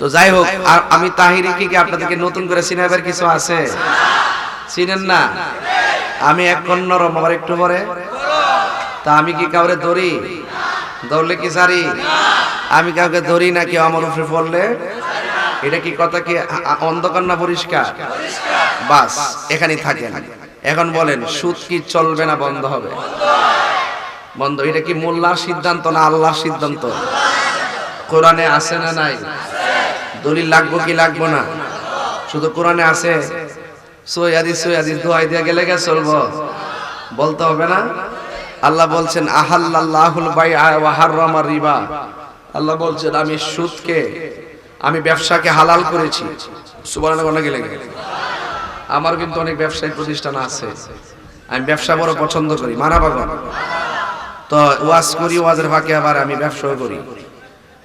তো যাই হোক আর আমি তাহিরি কি আপনাদেরকে নতুন করে চিনাবার কিছু আছে? চিনেন না? আমি এক নরম, আবার একটু পরে? তা আমি কি কাউরে ধরি? দৌড়লে কি সারি? আমি কাউকে ধরি না, কেউ আমার উপরে পড়লে? এটা কি কথা কি? অন্ধকার না পরিষ্কার? বাস, এখানেই থাকেন। এখন বলেন, সুদ কি চলবে না বন্ধ হবে? বন্ধ, এটা কি মোল্লার সিদ্ধান্ত না আল্লাহর সিদ্ধান্ত? কোরআনে আছে না নাই? দলিল লাগবো কি লাগবো না? শুধু কোরআনে আছে গেলে চলবো। বলতে হবে না? আল্লাহ বলছেন আল্লাহ বলছেন, আমি সুদকে, আমি ব্যবসাকে হালাল করেছি। আমার কিন্তু অনেক ব্যবসায়িক প্রতিষ্ঠান আছে। আমি ব্যবসা বড় পছন্দ করি মানা বাগন তো ওয়াজ করি, ওয়াজের ফাঁকে আবার আমি ব্যবসাও করি।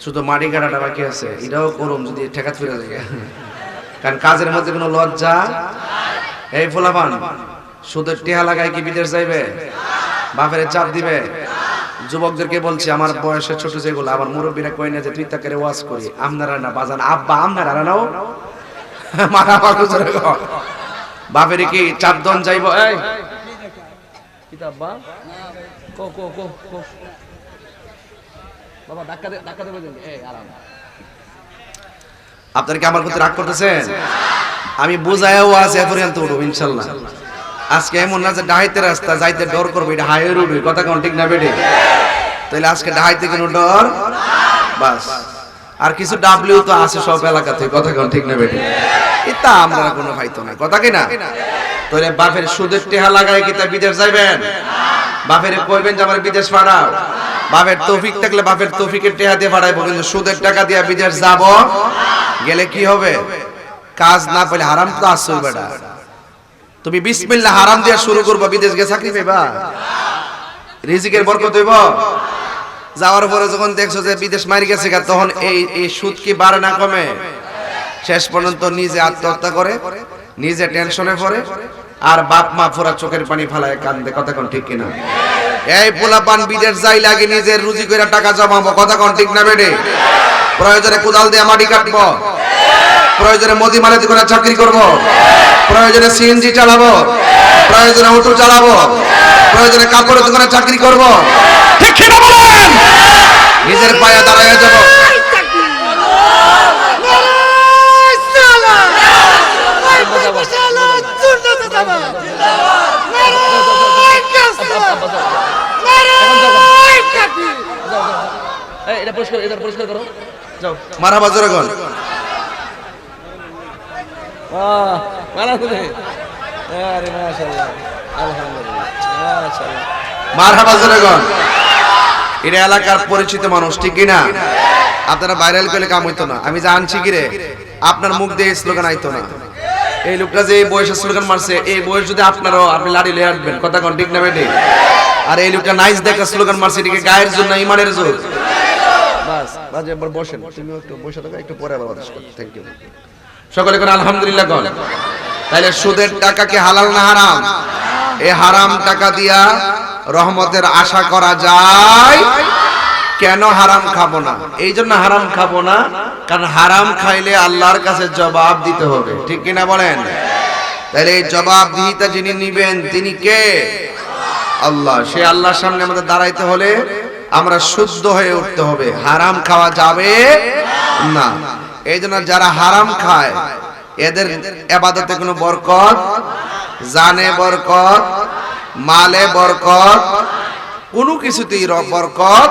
শুধু মাটি কাটাটা বাকি আছে, এটাও করুম যদি ঠেকাত ফিরে যায়। কারণ কাজের মধ্যে কোনো লজ্জা? এই ফোলাপান সুদের টেহা লাগায় কি বিদেশ যাইবে? বাপের চাপ দিবে? যুবকদেরকে বলছি, আমার বয়সের ছোট যেগুলো, আমার মুরব্বীরা কই না যে, তুই তাকে ওয়াজ করি, আপনারা না, বাজান, আব্বা, আপনারা নাও। মারা জোরে বাপের কি চাপ দন যাইব? এই। কো। আপনারা কি আমার প্রতি রাগ করতেছেন? আমি বুঝায়ও আছে পর্যন্ত উঠবো, ইনশাল্লাহ। আজকে এমন না যে ডাহাইতে রাস্তা, যাইতে ডর করব, এটা হাইয়ের উঠবে কথা কোন ঠিক না বেটে তাহলে আজকে ডাহাইতে কোনো ডর? বাস। আর কিছু ডাব্লিউ তো আছে সব এলাকাতে কথা কোন ঠিক না বেটে এটা আমরা কোনো ভাইতো না, কথা কি না? তাহলে বাপের সুদের টেহা লাগায় কি তা বিদেশ যাইবেন? বাপের কইবেন যে আমার বিদেশ পাঠাও। বাপের তৌফিক থাকলে বাপের তৌফিকের টেহা দিয়ে পাঠাইবো, কিন্তু সুদের টাকা দিয়ে বিদেশ যাব, গেলে কি হবে? কাজ না পেলে হারাম তো আসছে বেটা। তুমি বিসমিল্লাহ হারাম দিয়ে শুরু করব, বিদেশ গিয়ে চাকরি পেবা রিজিকের বরকত হইব? যাওয়ার পরে যখন দেখছ যে বিদেশ মারি গেছে তখন এই এই সুদ কি বাড়ে না কমে? শেষ পর্যন্ত নিজে আত্মহত্যা করে, নিজে টেনশনে পড়ে আর বাপ মা ফোরা চোখের পানি ফালায় কান্দে। কথা কোন ঠিক কিনা? এই পোলাপান বিদেশ যাই লাগে, নিজের রুজি করে টাকা জমাবো। কথা কোন ঠিক না বেডে? প্রয়োজনে কোদাল দিয়ে মাটি কাটবো। প্রয়োজনে মোদি মালাতি করে চাকরি করব। প্রয়োজনে সিএনজি চালাবো। প্রয়োজনে অটো চালাবো। প্রয়োজনে কাপড়ের দোকানে চাকরি করব। ঠিক কিনা বলেন? নিজের পায়ে দাঁড়ায় যাব। এটা পরিষ্কার এটা পরিষ্কার করো যাও মারাবা জোরেগন বাহ মারা তুমি আরে মাশাআল্লাহ আলহামদুলিল্লাহ মাশাআল্লাহ মারহাবা জোরেগন এটা এলাকার পরিচিত মানুষ ঠিক কিনা? আপনারা ভাইরাল করলে কাম হইতো না। আমি জানছি কি রে? আপনার মুখ দিয়ে স্লোগান আইতো না। এই লোকটা যে বয়সে স্লোগান মারছে এই বয়স যদি আপনারও আপনি লাড়ি লিয়ে আসবেন কথা কোন ঠিক না বেটে? আর এই লোকটা নাইস দেখা স্লোগান মারছে এটাকে গায়ের জন্য ইমানের জোর বাস একবার বসেন। তুমি একটু বসে থাকো একটু পরে আবার বাতাস করো। থ্যাংক ইউ সকলে কোন আলহামদুলিল্লাহ কোন। তাহলে সুদের টাকা কি হালাল না হারাম? এই হারাম টাকা দিয়া রহমতের আশা করা যায়। কেন হারাম খাব না? এই জন্য হারাম খাব না, কারণ হারাম খাইলে আল্লাহর কাছে জবাব দিতে হবে। ঠিক কিনা বলেন? তাহলে এই জবাব দিহিতা যিনি নিবেন, তিনি কে? আল্লাহ। সে আল্লাহর সামনে আমাদের দাঁড়াইতে হলে আমরা শুদ্ধ হয়ে উঠতে হবে। হারাম খাওয়া যাবে না। এই জন্য যারা হারাম খায়, এদের এবাদতে কোনো বরকত, জানে বরকত, মালে বরকত কোনো কিছুতেই বরকত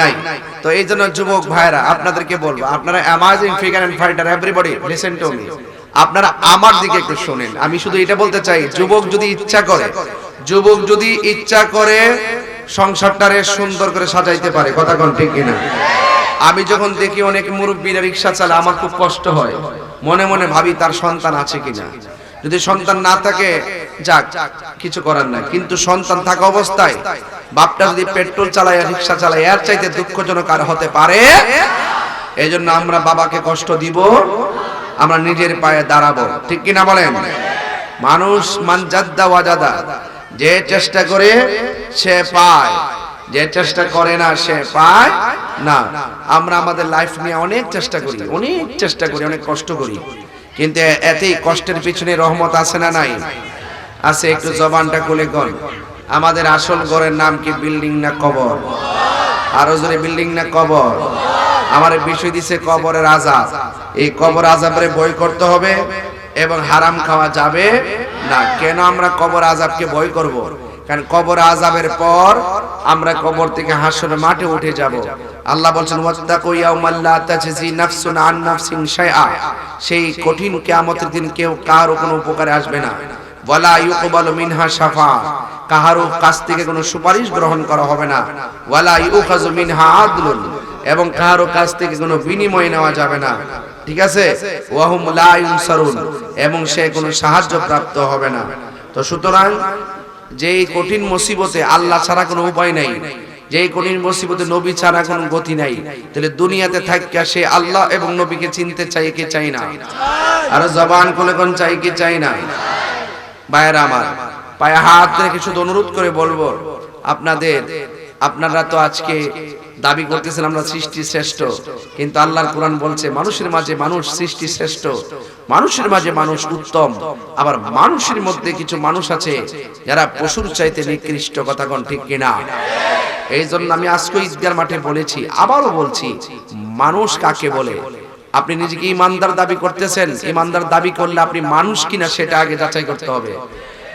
নাই। তো এই জন্য যুবক ভাইরা আপনাদেরকে বলব, আপনারা amazing figure and fighter everybody listen to me আপনারা আমার দিকে একটু শুনেন। আমি শুধু এটা বলতে চাই, যুবক যদি ইচ্ছা করে, যুবক যদি ইচ্ছা করে সংসারটারে সুন্দর করে সাজাইতে পারে, কথা কোন ঠিক কিনা? আমি যখন দেখি অনেক মুরব্বীরা রিক্সা চালা আমার খুব কষ্ট হয়। মনে মনে ভাবি তার সন্তান আছে কিনা। যদি সন্তান না থাকে, যাক, কিছু করার নাই। কিন্তু সন্তান থাকা অবস্থায় বাপটা যদি পেট্রোল চালায় রিক্সা চালায়, এর চাইতে দুঃখজনক আর হতে পারে? এই জন্য আমরা বাবাকে কষ্ট দিব, আমরা নিজের পায়ে দাঁড়াবো। ঠিক কিনা বলেন? মানুষ মানজাদ্দা ওয়াজাদা যে চেষ্টা করে সে পায়, যে চেষ্টা করে না সে পায় না। আমরা আমাদের লাইফ নিয়ে অনেক চেষ্টা করি, অনেক চেষ্টা করি, অনেক কষ্ট করি। কিন্তু এতেই কষ্টের পিছনে রহমত আছে না নাই? আছে একটু জবানটা খুলে গন আমাদের আসল ঘরের নাম কি বিল্ডিং না কবর? আরও জোরে, বিল্ডিং না কবর? আমার বিষয় দিছে কবরের আজাব এই কবর আজাবের বই করতে হবে এবং হারাম খাওয়া যাবে না। কেন আমরা কবর আজাবকে ভয় করব? কারণ কবর আজাবের পর আমরা কবর থেকে হাসর মাঠে উঠে যাব। আল্লাহ বলছেন, ওয়াত্তাকু ইয়াউমাল্লা তাজজি নাফসুন আন নাফসিন শাইআ। সেই কঠিন কিয়ামতের দিন কেউ কারও কোনো উপকারে আসবে না। ওয়ালা ইউকবালু মিনহা শাফা। কাহারও কাছ থেকে কোনো সুপারিশ গ্রহণ করা হবে না। ওয়ালা ইউখাযু মিনহা আদলুন। এবং কাহারও কাছ থেকে কোনো বিনিময় নেওয়া যাবে না। ঠিক আছে? ওয়াহুম লা ইউনসারুন। এবং সে কোনো সাহায্য প্রাপ্ত হবে না। তো সুতরাং কঠিন মুসিবতে আল্লাহ ছাড়া কোনো উপায় নাই, যেই কঠিন মুসিবতে নবী ছাড়া কোনো গতি নাই, তাহলে দুনিয়াতে থাকিয়া সে আল্লাহ এবং নবীকে চিনতে চাই কি চাই না? আর জবান কোলে কোন চাই কি চাই না? ভাইয়েরা আমার, পায়ে হাত রেখে শুধু অনুরোধ করে বলব, আপনাদের, আপনারা তো আজকে দাবি করতেছেন আমরা সৃষ্টি শ্রেষ্ঠ, কিন্তু আল্লাহর কোরআন বলছে মানুষের মাঝে মানুষ সৃষ্টি শ্রেষ্ঠ, মানুষের মাঝে মানুষ উত্তম, আবার মানুষের মধ্যে কিছু মানুষ আছে যারা পশুর চাইতে নিকৃষ্ট কথা কোন ঠিক কিনা। এই জন্য আমি আজকে ঈদগার মাঠে বলেছি, আবারও বলছি, মানুষ কাকে বলে? আপনি নিজেকে ইমানদার দাবি করতেছেন, ইমানদার দাবি করলে আপনি মানুষ কিনা সেটা আগে যাচাই করতে হবে।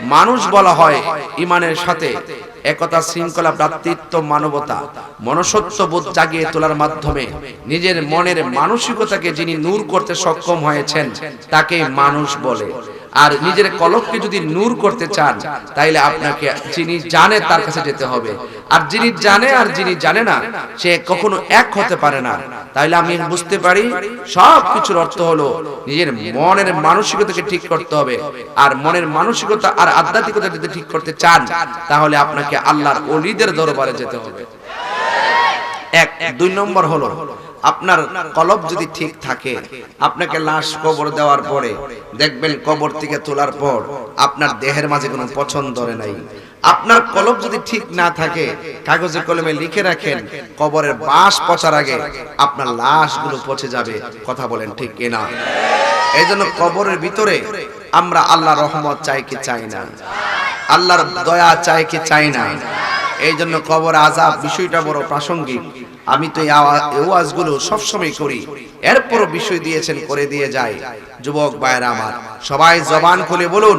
মানুষ বলা হয় ইমানের সাথে একতা, শৃঙ্খলা, ভ্রাতৃত্ব, মানবতা মনসত্ব বোধ জাগিয়ে তোলার মাধ্যমে নিজের মনের মানসিকতাকে যিনি নূর করতে সক্ষম হয়েছেন, তাকে মানুষ বলে। আর নিজের কলককে যদি নূর করতে চান, তাইলে আপনাকে যিনি জানে তার কাছে যেতে হবে। আর যিনি জানে আর যিনি জানে না, সে কখনো এক হতে পারে না। তাইলে আমি বুঝতে পারি সব কিছুর অর্থ হলো নিজের মনের মানসিকতাকে ঠিক করতে হবে। আর মনের মানসিকতা আর আধ্যাত্মিকতা যদি ঠিক করতে চান, তাহলে আপনাকে আল্লাহর অলিদের দরবারে যেতে হবে। এক, দুই নম্বর হলো আপনার কলব যদি ঠিক থাকে, আপনাকে লাশ কবর দেওয়ার পরে দেখবেন কবর থেকে তোলার পর আপনার দেহের মাঝে কোনো পছন্দ ধরে নাই। আপনার কলব যদি ঠিক না থাকে, কাগজে কলমে লিখে রাখেন, কবরের বাস পচার আগে আপনার লাশগুলো পচে যাবে। কথা বলেন ঠিক কিনা এই জন্য কবরের ভিতরে আমরা আল্লাহ রহমত চাই কি চাই না? আল্লাহর দয়া চাই কি চাই না? এই জন্য কবর আজাব বিষয়টা বড় প্রাসঙ্গিক। আমি তো এই ওয়াজগুলো সবসময় করি। এরপর বিষয় দিয়েছেন, করে দিয়ে যায়। যুবক ভাইরা আমার, সবাই জবান খুলে বলুন,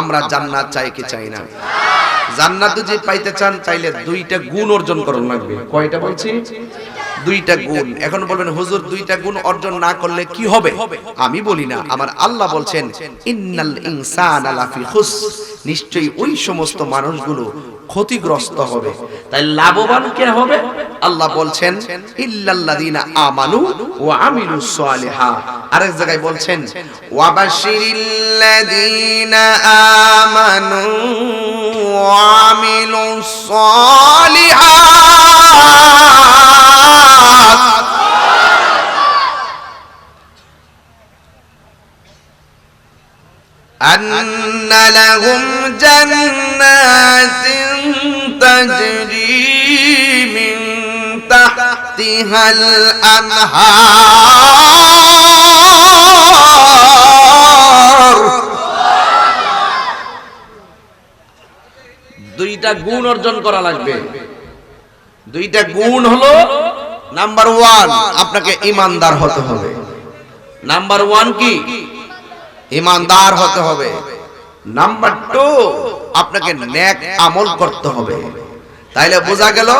আমরা জান্নাত চাই কি চাই না? জান্নাত যদি পাইতে চান, চাইলে দুইটা গুণ অর্জন করুন লাগবে। কয়টা বলছি? দুইটা গুণ। এখন বলবেন, হুজুর, দুইটা গুণ অর্জন না করলে কি হবে? আমি বলি না, আমার আল্লাহ বলছেন, ইন্নাল ইনসানা লাফি খুস। নিশ্চয়ই ওই সমস্ত মানুষগুলো ক্ষতিগ্রস্ত হবে। তাই লাভবান কে হবে? আল্লাহ বলছেন, ইল্লাল্লাযিনা আমানু ওয়া আমিলুস সালিহাত আরেক জায়গায় বলছেন ওয়াবাশিরিল্লাযিনা আমানু ওয়া আমিলুস সালিহাত أن لهم جنات تجري من تحتها الأنهار দুইটা গুণ অর্জন করা লাগবে দুইটা গুণ হলো নাম্বার ওয়ান আপনাকে ইমানদার হতে হবে নাম্বার ওয়ান কি ইমানদার হতে হবে। নাম্বার টু আপনাকে নেক আমল করতে হবে। তাইলে বোঝা গেল,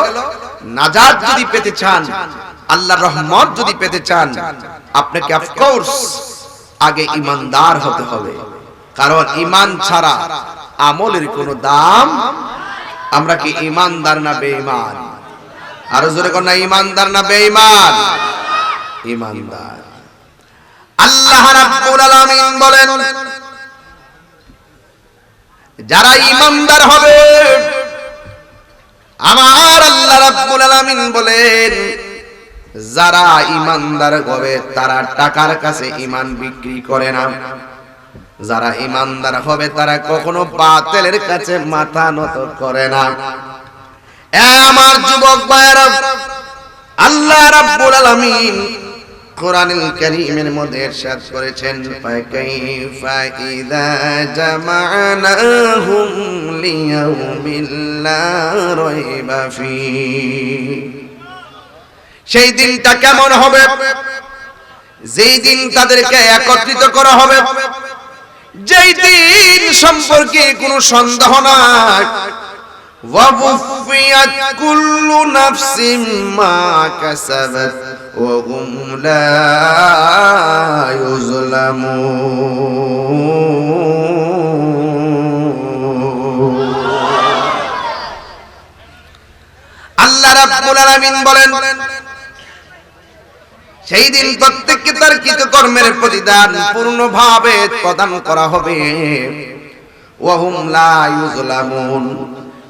নাজাত যদি পেতে চান, আল্লাহর রহমত যদি পেতে চান, আপনাকে অফকোর্স আগে ইমানদার হতে হবে। কারণ ইমান ছাড়া আমলের কোনো দাম আমরা কি ইমানদার না বেঈমান? আরও জোরে কোন না, ইমানদার না বেঈমান? ইমানদার। আল্লাহ রাব্বুল আলামিন বলেন, যারা ইমানদার হবে, আমার আল্লাহ রাব্বুল আলামিন বলেন, যারা ইমানদার হবে, তারা টাকার কাছে ইমান বিক্রি করে না। যারা ইমানদার হবে, তারা কখনো বাতিলের কাছে মাথা নত করে না। আমার যুবক ভাইয়েরা, আল্লাহ রাব্বুল আলামিন কোরআনুল কারীমের মধ্যে ইরশাদ করেছেন ফাকাইফা ইযা জামা'নাহুম লিয়াউমিল লা রাইবা ফী সেই দিনটা কেমন হবে যেই দিন তাদেরকে একত্রিত করা হবে যেই দিন সম্পর্কে কোনো সন্দেহ নাই ووفيت كل نفس ما كسبت وهم لا يظلمون আল্লাহ রাব্বুল আলামিন বলেন সেই দিন প্রত্যেককে তার কৃতকর্মের প্রতিদান পূর্ণভাবে প্রদান করা হবে ওয়াহুম লা ইউজলামুন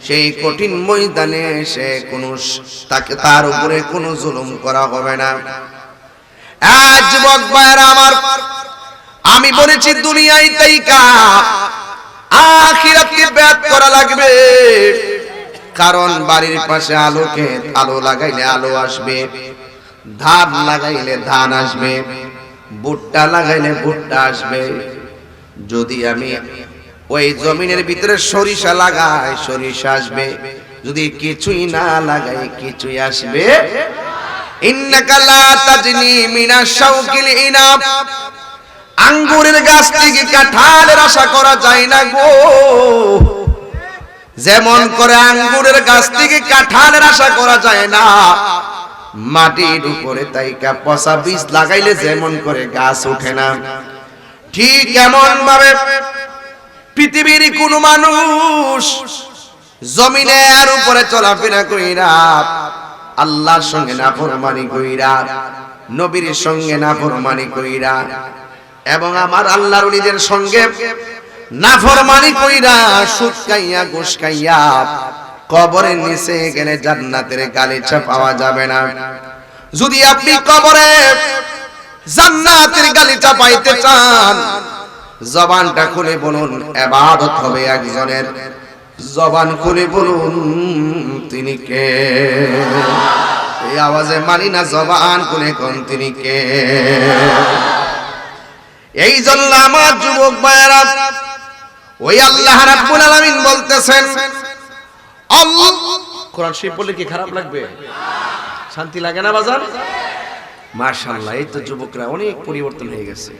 সেই কঠিন ময়দানে সে কোনো তাকে তার উপরে কোনো জুলুম করা হবে না। যুবক ভাইয়েরা আমার, আমি বলেছি দুনিয়ায় তাইকা, আখিরাতকে ব্যাত করা লাগবে। কারণ বাড়ির পাশে আলোকে আলো লাগাইলে আলো আসবে, ধান লাগাইলে ধান আসবে, ভুট্টা লাগাইলে ভুট্টা আসবে। যদি আমি ওই জমিনের ভিতরে সরিষা লাগায়, সরিষা আসবে। যদি কিছুই না লাগাই কিছুই আসবে। আঙ্গুরের গাছ থেকে কাঁঠালের আশা করা যায় না গো। যেমন করে আঙ্গুরের গাছ থেকে কাঁঠালের আশা করা যায় না, মাটির উপরে তাইকা পচা বীজ লাগাইলে যেমন করে গাছ ওঠে না। ঠিক এমন ভাবে পৃথিবীর কোন মানুষ জমিনের উপরে চলাফেরা কইরা আল্লাহর সঙ্গে নাফরমানি কইরা নবীর সঙ্গে নাফরমানি কইরা এবং আমার আল্লাহর নিজের সঙ্গে নাফরমানি কইরা সুদ খাইয়া, ঘুষ খাইয়া কবরের নিচে গেলে জান্নাতের গালিচা পাওয়া যাবে না। যদি আপনি কবরে জান্নাতের গালিচা পাইতে চান জবানটা খুলে বলুন এবাদত হবে একজনের। জবান খুলে বলুন তিনি কে? এই আওয়াজে মানি না জবান খুলে কোন তিনি কে? এই জন্য আমার যুবক ভাইয়েরা ওই আল্লাহ রাব্বুল আলামিন বলতেছেন আল্লাহ কোরআন শরীফ বললে কি খারাপ লাগবে? শান্তি লাগে না বাজার মাশাআল্লাহ এই তো যুবকরা অনেক পরিবর্তন হয়ে গেছে।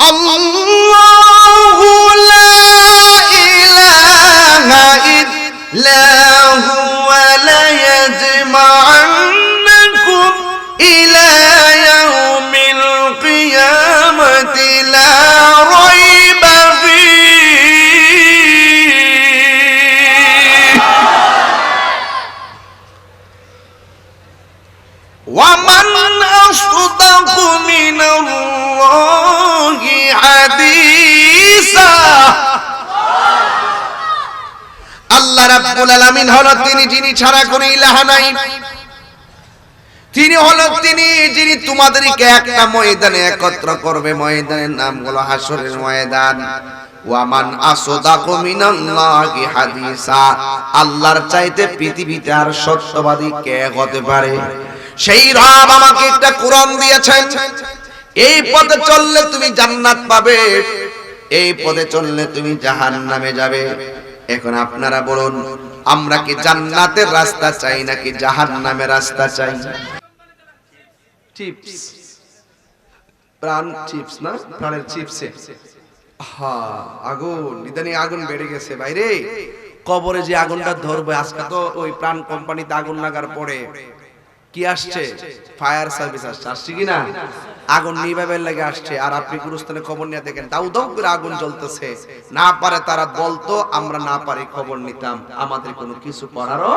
الله لا إله إلا هو ليجمعنكم إلى يوم القيامة لا ريب فيه ومن أصدق من الله আল্লাহ রাব্বুল আলামিন হলো তিনি যিনি ছাড়া কোনো ইলাহা নাই। তিনি হলো তিনি যিনি তোমাদেরকে একটা ময়দানে একত্র করবে। ময়দানের নাম হলো হাসরের ময়দান ওয়ামান আসদাকু মিনাল্লাহি হাদিসা। আল্লাহর চাইতে পৃথিবীতে আর সত্যবাদী কে হতে পারে? সেই রব আমাকে একটা কোরআন দিয়েছেন। এই পথে চললে তুমি জান্নাত পাবে। এই পথে চললে তুমি জাহান নামে যাবে। এখন আপনারা বলুন, আমরা কি জান্নাতের রাস্তা চাই নাকি জাহান্নামের রাস্তা চাই? হা আগুন আগুন বেড়ে গেছে কবরে যে আগুনটা ধরবে, আজকে তো ওই প্রাণ কোম্পানিতে আগুন লাগার পরে। কি আসছে? ফায়ার সার্ভিস আসছে। আসছে কি না? আগুন নিভাবের লাগে আসছে। আর আপনি গুরুস্থানে খবর নিয়ে দেখেন দাউ দাউ করে আগুন জ্বলতেছে। না পারে তারা বলতো আমরা না পারি খবর নিতাম। আমাদের কোনো কিছু করারও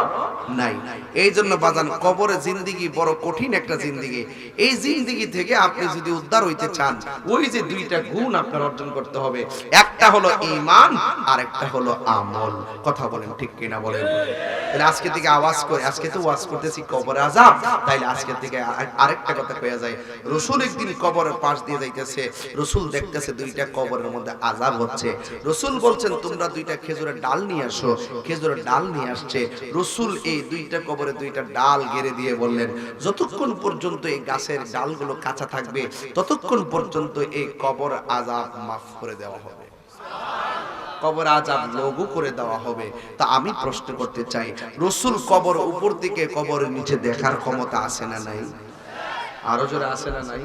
নাই। এই জন্য বাজান, কবরে জিন্দিগি বড় কঠিন একটা জিন্দিগি। এই জিন্দিগি থেকে আপনি যদি উদ্ধার হইতে চান, ওই যে দুইটা গুণ আপনার অর্জন করতে হবে। একটা হলো ঈমান আর একটা হলো আমল। কথা বলেন ঠিক কিনা বলেন? তাহলে আজকে থেকে আওয়াজ করে, আজকে তো ওয়াজ করতেছি কবর আজাব তাইলে আজকে থেকে আরেকটা কথা কয়া যায় রসুল একদিন কবরের পাশ দিয়ে যাইতেছে, রসুল দেখতেছে দুইটা কবরের মধ্যে আজাব হচ্ছে। রসুল বলছেন, তোমরা দুইটা খেজুরের ডাল নিয়ে আসো। খেজুরের ডাল নিয়ে আসছে। রসুল এই দুইটা কবরে দুইটা ডাল গেড়ে দিয়ে বললেন, যতক্ষণ পর্যন্ত এই গাছের ডালগুলো কাঁচা থাকবে, ততক্ষণ পর্যন্ত এই কবর আজাব মাফ করে দেওয়া হবে। কবর আজাব লঘু করে দেওয়া হবে। তা আমি প্রশ্ন করতে চাই, রসুল কবর উপর থেকে কবরের নিচে দেখার ক্ষমতা আছে না নাই? আরও জোরে আছে না নাই?